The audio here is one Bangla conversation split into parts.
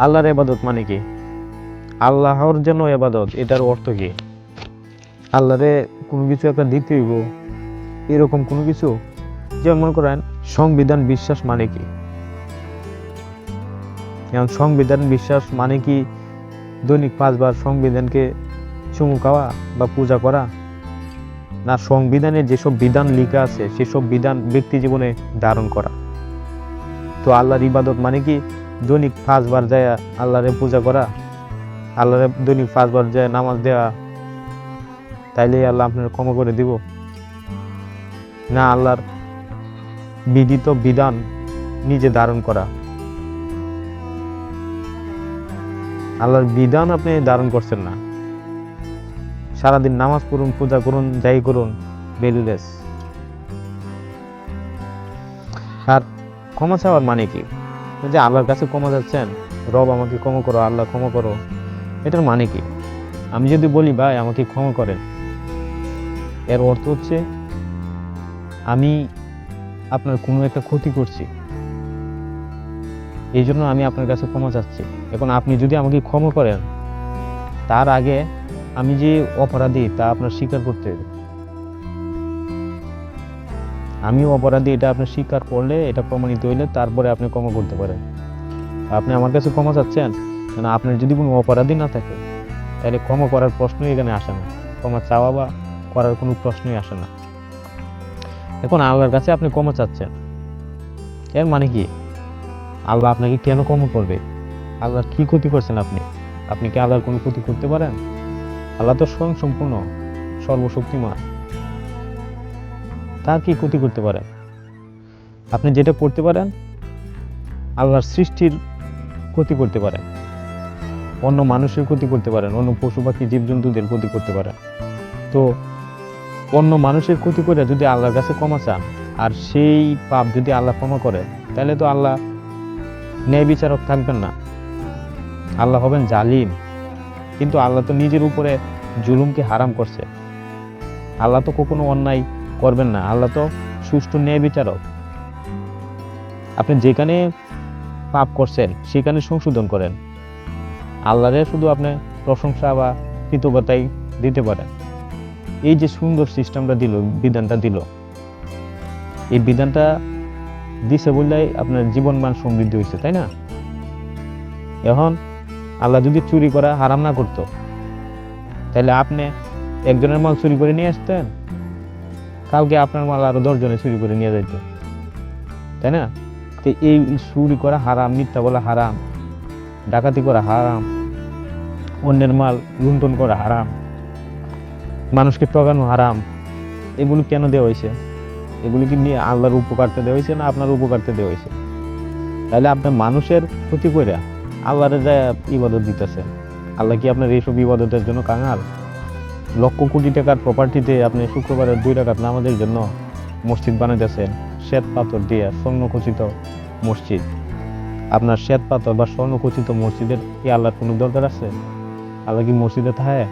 আল্লাহর এবাদত মানে কি? আল্লাহর যেন এবাদত এটার অর্থ কি? আল্লাহরে কোনো কিছু একটা দিতে হইব, এরকম কোনো কিছু? যেমন মনে করেন, সংবিধান বিশ্বাস মানে কি? যেমন সংবিধান বিশ্বাস মানে কি? দৈনিক পাঁচবার সংবিধানকে চুমু খাওয়া বা পূজা করা? না, সংবিধানে যেসব বিধান লেখা আছে, সেসব বিধান ব্যক্তি জীবনে ধারণ করা। তো আল্লাহর ইবাদত মানে কি? দৈনিক পাঁচবার যায় আল্লাহরে পূজা করা, আল্লাহরে দৈনিক পাঁচবার যায় নামাজ দেওয়া তাইলে আল্লাহ আপনার ক্ষমা করে দিব। না আল্লাহর বিদিত বিধান নিজে ধারণ করা। আল্লাহর বিধান আপনি ধারণ করছেন না। সারাদিন নামাজ পড়ুন, পূজা করুন, যাই করুন ভ্যালুলেস আর ক্ষমা চাওয়ার মানে কি? যে আল্লাহর কাছে ক্ষমা যাচ্ছেন রব আমাকে ক্ষমা করো, আল্লাহ ক্ষমা করো, এটার মানে কি? আমি যদি বলি, ভাই, আমাকে ক্ষমা করেন। এর অর্থ হচ্ছে, আমি আপনার কোনো একটা ক্ষতি করছি। এই জন্য আমি আপনার কাছে ক্ষমা চাচ্ছি। এখন আপনি যদি আমাকে ক্ষমা করেন, তার আগে আমি যে অপরাধী, তা আপনার স্বীকার করতে হবে। আমি অপরাধী, এটা আপনি স্বীকার করলে, এটা প্রমাণিত হইলে তারপরে আপনি ক্ষমা করতে পারেন। আপনি আমার কাছে ক্ষমা চাচ্ছেন? কেন আপনার যদি কোনো অপরাধী না থাকে, তাহলে ক্ষমা করার প্রশ্নই এখানে আসে না। ক্ষমা চাওয়া বা করার কোনো প্রশ্নই আসে না। এখন আল্লাহর কাছে আপনি ক্ষমা চাচ্ছেন। এর মানে কি? আল্লাহ আপনাকে কেন ক্ষমা করবে? আল্লাহর কি ক্ষতি করছেন আপনি? আপনি কি আল্লাহর কোনো ক্ষতি করতে পারেন? আল্লাহ তো স্বয়ং সম্পূর্ণ সর্বশক্তিমান। তার কি ক্ষতি করতে পারেন আপনি যেটা করতে পারেন, আল্লাহর সৃষ্টির ক্ষতি করতে পারেন। অন্য মানুষের ক্ষতি করতে পারেন, অন্য পশু পাখি, জীবজন্তুদের ক্ষতি করতে পারেন। তো অন্য মানুষের ক্ষতি করে যদি আল্লাহর কাছে ক্ষমা চান, আর সেই পাপ যদি আল্লাহ ক্ষমা করে, তাহলে তো আল্লাহ ন্যায় বিচারক থাকবেন না। আল্লাহ হবেন জালিম। কিন্তু আল্লাহ তো নিজের উপরে জুলুমকে হারাম করছে। আল্লাহ তো কখনো অন্যায় করবেন না। আল্লাহ তো সুষ্ঠু ন্যায় বিচারক। আপনি যেখানে পাপ করছেন, সেখানে সংশোধন করেন। আল্লাহরে শুধু আপনি প্রশংসা বা কৃতজ্ঞতাই দিতে পারেন। এই যে সুন্দর সিস্টেমটা দিল, বিধানটা দিল, এই বিধানটা দিছে বললেই আপনার জীবন মান সমৃদ্ধি হয়েছে তাই না? এখন আল্লাহ যদি চুরি করা হারাম না করতো, তাহলে আপনি একজনের মাল চুরি করে নিয়ে আসতেন? কালকে আপনার মাল আরও দশজনে চুরি করে নিয়ে যাইত। তাই না? তো এই চুরি করা হারাম, মিথ্যা বলা হারাম, ডাকাতি করা হারাম, অন্যের মাল লুণ্ঠন করা হারাম, মানুষকে ঠকানো হারাম, এগুলো কেন দেওয়া হয়েছে? এগুলি কি নিয়ে আল্লাহর উপকারতে দেওয়া হয়েছে না আপনার উপকারতে দেওয়া হয়েছে? তাহলে আপনার মানুষের ক্ষতি করে আল্লাহরে যায় ইবাদত দিতেছে, আল্লাহ কি আপনার এইসব ইবাদতের জন্য কাঙাল? লক্ষ কোটি টাকার প্রপার্টিতে আপনি শুক্রবারের দুই টাকার নামাজের জন্য মসজিদ বানাইতেছেন। শ্বেত পাথর দিয়ে স্বর্ণখচিত মসজিদ। আপনার শ্বেত পাথর বা স্বর্ণখচিত মসজিদের কি আল্লাহর কোনো দরকার আছে? আল্লাহ কি মসজিদে থাকে?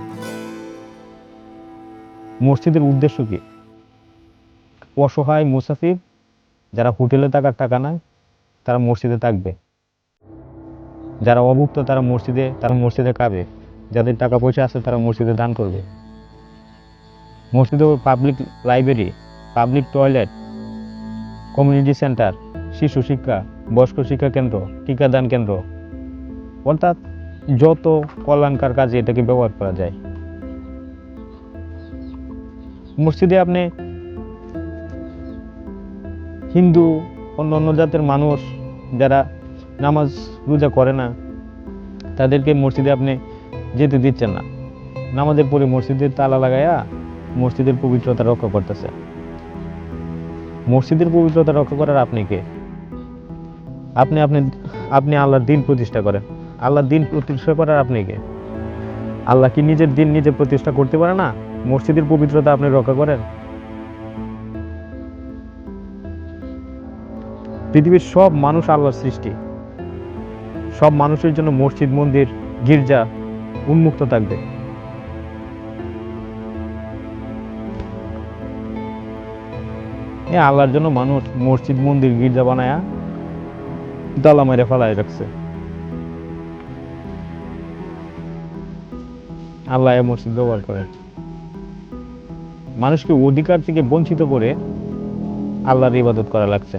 মসজিদের উদ্দেশ্য কি? অসহায় মুসাফির, যারা হোটেলে থাকার টাকা নাই, তারা মসজিদে থাকবে। যারা অভুক্ত, তারা মসজিদে তারা মসজিদে খাবে। যাদের টাকা পয়সা আছে, তারা মসজিদে দান করবে। মসজিদে public library public toilet community centre শিশু শিক্ষা, বয়স্ক শিক্ষা কেন্দ্র, টিকাদান কেন্দ্র। অর্থাৎ যত কল্যাণকার কাজে এটাকে ব্যবহার করা যায়। মসজিদে আপনি হিন্দু, অন্য অন্য জাতের মানুষ যারা নামাজ রোজা করে না, তাদেরকে মসজিদে আপনি যেতে দিচ্ছেন না। নামাজের পরে মসজিদের তালা লাগাইয়া মসজিদের পবিত্রতা রক্ষা করতেছে। মসজিদের পবিত্রতা রক্ষা করার আপনি কে? আপনি আপনি আপনি আল্লাহর দিন প্রতিষ্ঠা করেন। আল্লাহর দিন প্রতিষ্ঠা করার আপনি কে? আল্লাহ কি নিজের দিন নিজে প্রতিষ্ঠা করতে পারে না? মসজিদের পবিত্রতা আপনি রক্ষা করেন? পৃথিবীর সব মানুষ আল্লাহর সৃষ্টি। সব মানুষের জন্য মসজিদ, মন্দির, গির্জা উন্মুক্ত থাকবে। এ আল্লাহর জন্য মানুষ মসজিদ, মন্দির, গির্জা বানায়া দালা মেরে ফেলাই রাখছে। আল্লাহ এ মসজিদ ব্যবহার করে। মানুষকে অধিকার থেকে বঞ্চিত করে আল্লাহর ইবাদত করা লাগছে।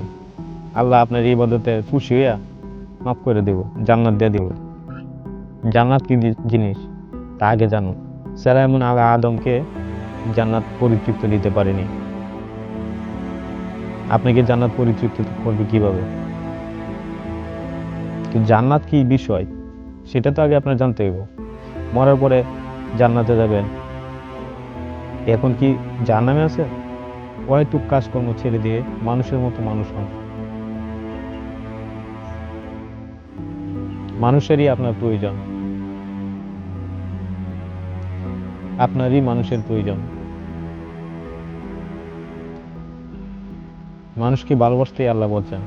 আল্লাহ আপনার ইবাদতে খুশি হইয়া মাফ করে দেব, জান্নাত দিয়ে দেব। জান্নাত কি জিনিস? তা আগে জানুন। স্যারা এমন আল্লাহ আদমকে জান্নাত পরিতৃপ্ত দিতে পারেনি। আপনাকে জান্নাত পরিতৃপ্ত করবে কীভাবে? জান্নাত কি বিষয়? সেটা তো আগে আপনার জানতে হবে মরার পরে জান্নাতে যাবেন। এখন কি জাহান্নামে আছে? অহেতুক কাজকর্ম ছেড়ে দিয়ে মানুষের মতো মানুষ হন। মানুষেরই আপনার প্রয়োজন। আপনারই মানুষের প্রয়োজন। মানুষকে ভালোবাসতেই আল্লাহ বলছেন?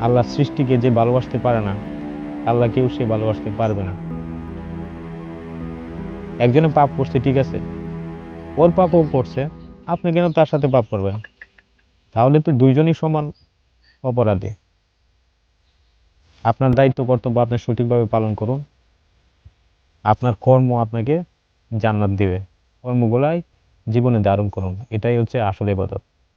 আল্লাহ সৃষ্টিকে যে ভালোবাসতে পারে না, আল্লাহ কেউ সে ভালোবাসতে পারবে না। একজনে পাপ করছে, ঠিক আছে। ওর পাপও করছে, আপনি কেন তার সাথে পাপ করবেন? তাহলে তো দুইজনই সমান অপরাধী। আপনার দায়িত্ব, কর্তব্য আপনি সঠিকভাবে পালন করুন। আপনার কর্ম আপনাকে জান্নাত দিবে। কর্মগুলাই জীবনে ধারণ করুন। এটাই হচ্ছে আসলে ইবাদত।